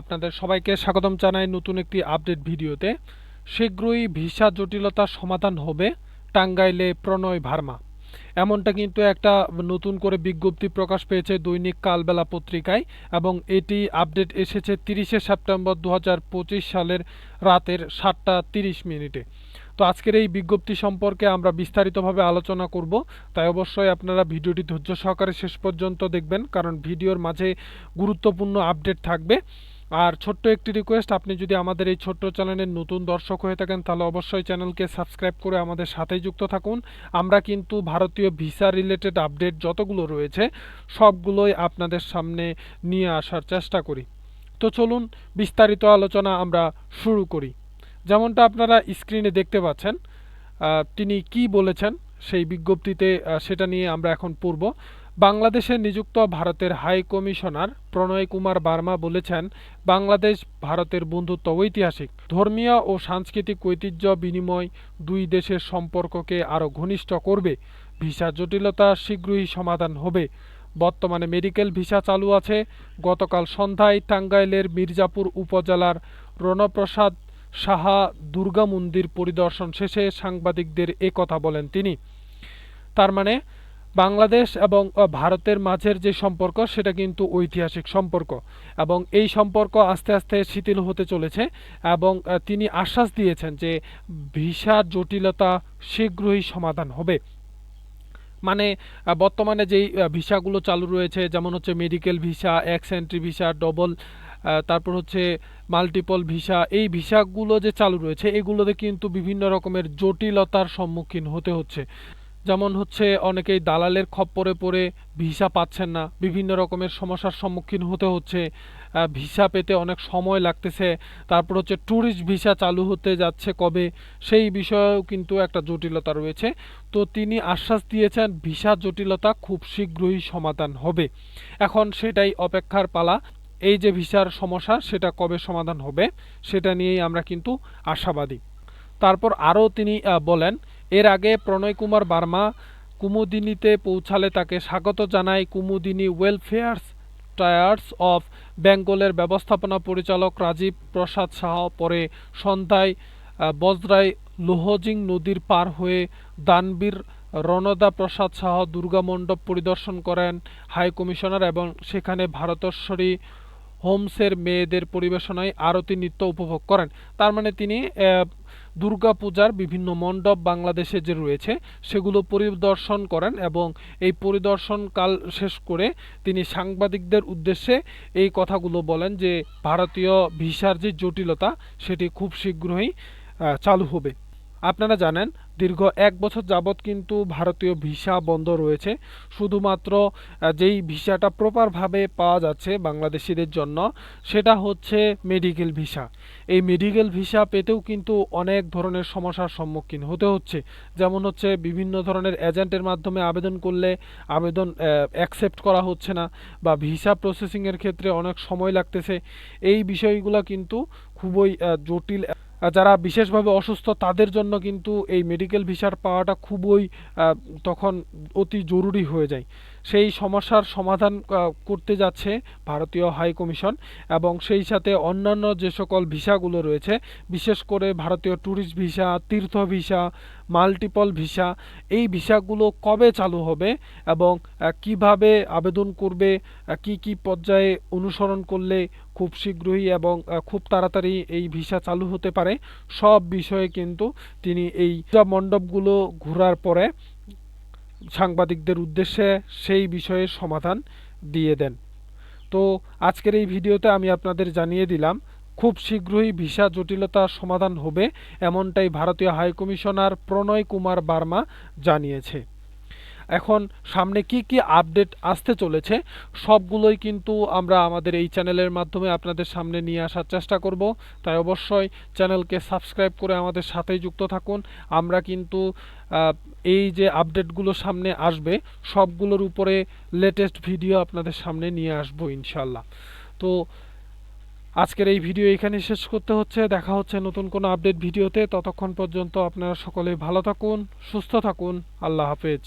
আপনাদের সবাইকে স্বাগতম জানাই নতুন একটি আপডেট ভিডিওতে। শীঘ্রই ভিসা জটিলতার সমাধান হবে টাঙ্গাইলে প্রণয় ভার্মা। এমনটা কিন্তু একটা নতুন করে বিজ্ঞপ্তি প্রকাশ পেয়েছে দৈনিক কালবেলা পত্রিকায় এবং এটি আপডেট এসেছে তিরিশে সেপ্টেম্বর দু হাজার পঁচিশ সালের রাতের সাতটা তিরিশ মিনিটে। তো আজকের এই বিজ্ঞপ্তি সম্পর্কে আমরা বিস্তারিতভাবে আলোচনা করব, তাই অবশ্যই আপনারা ভিডিওটি ধৈর্য সহকারে শেষ পর্যন্ত দেখবেন, কারণ ভিডিওর মাঝে গুরুত্বপূর্ণ আপডেট থাকবে। আর ছোট্ট একটি রিকোয়েস্ট আপনি যদি আমাদের এই ছোট্ট চ্যানেলের নতুন দর্শক হয়ে থাকেন, তাহলে অবশ্যই চ্যানেলকে সাবস্ক্রাইব করে আমাদের সাথেই যুক্ত থাকুন। আমরা কিন্তু ভারতীয় ভিসা রিলেটেড আপডেট যতগুলো রয়েছে, সবগুলোই আপনাদের সামনে নিয়ে আসার চেষ্টা করি। তো চলুন, বিস্তারিত আলোচনা আমরা শুরু করি। যেমনটা আপনারা স্ক্রিনে দেখতে পাচ্ছেন তিনি কি বলেছেন সেই বিজ্ঞপ্তিতে সেটা নিয়ে আমরা এখন পড়ব। বাংলাদেশে নিযুক্ত ভারতের হাই কমিশনার প্রণয় কুমার বার্মা বলেছেন, বাংলাদেশ ভারতের বন্ধুত্ব ঐতিহাসিক। ধর্মীয় ও সাংস্কৃতিক ঐতিহ্য বিনিময় দুই দেশের সম্পর্ককে আরও ঘনিষ্ঠ করবে। ভিসা জটিলতা শীঘ্রই সমাধান হবে। বর্তমানে মেডিকেল ভিসা চালু আছে। গতকাল সন্ধ্যায় টাঙ্গাইলের মির্জাপুর উপজেলার রণপ্রসাদ সাহা দুর্গা মন্দির পরিদর্শন শেষে সাংবাদিকদের কথা বলেন তিনি। তার মানে বাংলাদেশ এবং ভারতের মাঝের যে সম্পর্ক, সেটা কিন্তু ঐতিহাসিক সম্পর্ক। এবং এই সম্পর্ক আস্তে আস্তে শিথিল হতে চলেছে এবং তিনি আশ্বাস দিয়েছেন যে ভিসা জটিলতা শীঘ্রই সমাধান হবে। মানে বর্তমানে যেই ভিসাগুলো চালু রয়েছে, যেমন হচ্ছে medical visa X entry visa, double তারপর হচ্ছে মাল্টিপল ভিসা, এই ভিসাগুলো যে চালু রয়েছে, এগুলোতে কিন্তু বিভিন্ন রকমের জটিলতার সম্মুখীন হতে হচ্ছে। যেমন হচ্ছে অনেকেই দালালের খপ্পরে পড়ে ভিসা পাচ্ছেন না, বিভিন্ন রকমের সমস্যার সম্মুখীন হতে হচ্ছে ভিসা পেতে অনেক সময় লাগতেছে, তারপর হচ্ছে ট্যুরিস্ট ভিসা চালু হতে যাচ্ছে কবে, সেই বিষয়েও কিন্তু একটা জটিলতা রয়েছে। তো তিনি আশ্বাস দিয়েছেন ভিসা জটিলতা খুব শীঘ্রই সমাধান হবে। এখন সেটাই অপেক্ষার পালা, এই যে ভিসার সমস্যা সেটা কবে সমাধান হবে, সেটা নিয়েই আমরা কিন্তু আশাবাদী। তারপর আরও তিনি বলেন এর আগে প্রণয় কুমার বার্মা কুমুদিনীতে পৌঁছালে তাকে স্বাগত জানায় কুমুদিনী ওয়েলফেয়ার্স টায়ার্স অফ বেঙ্গলের ব্যবস্থাপনা পরিচালক রাজীব প্রসাদ সাহা। পরে সন্ধ্যায় বজরায় লোহজিং নদীর পার হয়ে দানবীর রণদা প্রসাদ সাহা দুর্গা মণ্ডপ পরিদর্শন করেন হাই কমিশনার এবং সেখানে ভারতেশ্বরী হোমসের মেয়েদের পরিবেশনায় আরতি নৃত্য উপভোগ করেন। তার মানে তিনি আহ, দুর্গা পূজার বিভিন্ন মণ্ডপ বাংলাদেশে যে রয়েছে সেগুলো পরিদর্শন করেন এবং এই পরিদর্শন কাল শেষ করে তিনি সাংবাদিকদের উদ্দেশ্যে এই কথাগুলো বলেন যে ভারতীয় ভিসার যে জটিলতা সেটি খুব শীঘ্রই চালু হবে। আপনারা জানেন, দীর্ঘ এক বছর যাবৎ কিন্তু ভারতীয় ভিসা বন্ধ রয়েছে। শুধুমাত্র যেই ভিসাটা প্রপারভাবে পাওয়া যাচ্ছে বাংলাদেশিদের জন্য, সেটা হচ্ছে মেডিকেল ভিসা এই মেডিকেল ভিসা পেতেও কিন্তু অনেক ধরনের সমস্যার সম্মুখীন হতে হচ্ছে। যেমন হচ্ছে বিভিন্ন ধরনের এজেন্টের মাধ্যমে আবেদন করলে আবেদন অ্যাকসেপ্ট করা হচ্ছে না বা ভিসা প্রসেসিংয়ের ক্ষেত্রে অনেক সময় লাগতেছে। এই বিষয়গুলো কিন্তু খুবই জটিল যারা বিশেষভাবে অসুস্থ, তাদের জন্য কিন্তু এই মেডিকেল ভিসার পাওয়াটা খুবই তখন অতি জরুরি হয়ে যায়। সেই সমস্যার সমাধান করতে যাচ্ছে ভারতীয় হাই কমিশন এবং সেই সাথে অন্যান্য যে সকল ভিসাগুলো রয়েছে, বিশেষ করে ভারতীয় ট্যুরিস্ট ভিসা, তীর্থ ভিসা, মাল্টিপল ভিসা, এই ভিসাগুলো কবে চালু হবে এবং কীভাবে আবেদন করবে কি কি পর্যায়ে অনুসরণ করলে খুব শীঘ্রই এবং খুব তাড়াতাড়ি এই ভিসা চালু হতে পারে, সব বিষয়ে কিন্তু তিনি এই মণ্ডপগুলো ঘোরার পরে সাংবাদিকদের উদ্দেশ্যে সেই বিষয়ে সমাধান দিয়ে দেন। তো আজকের এই ভিডিওতে আমি আপনাদের জানিয়ে দিলাম, খুব শীঘ্রই ভিসা জটিলতার সমাধান হবে এমনটাই ভারতীয় হাইকমিশনার প্রণয় কুমার বার্মা জানিয়েছে। এখন সামনে কি কি আপডেট আসতে চলেছে সবগুলোই কিন্তু আমরা আমাদের এই চ্যানেলের মাধ্যমে আপনাদের সামনে নিয়ে আসার চেষ্টা করব। তাই অবশ্যই চ্যানেলকে সাবস্ক্রাইব করে আমাদের সাথেই যুক্ত থাকুন। আমরা কিন্তু এই যে আপডেটগুলো সামনে আসবে, সবগুলোর উপরে লেটেস্ট ভিডিও আপনাদের সামনে নিয়ে আসব ইনশাল্লাহ তো আজকের এই ভিডিও এখানে শেষ করতে হচ্ছে। দেখা হচ্ছে নতুন কোনো আপডেট ভিডিওতে ততক্ষণ পর্যন্ত আপনারা সকলে ভালো থাকুন, সুস্থ থাকুন। আল্লাহ হাফেজ।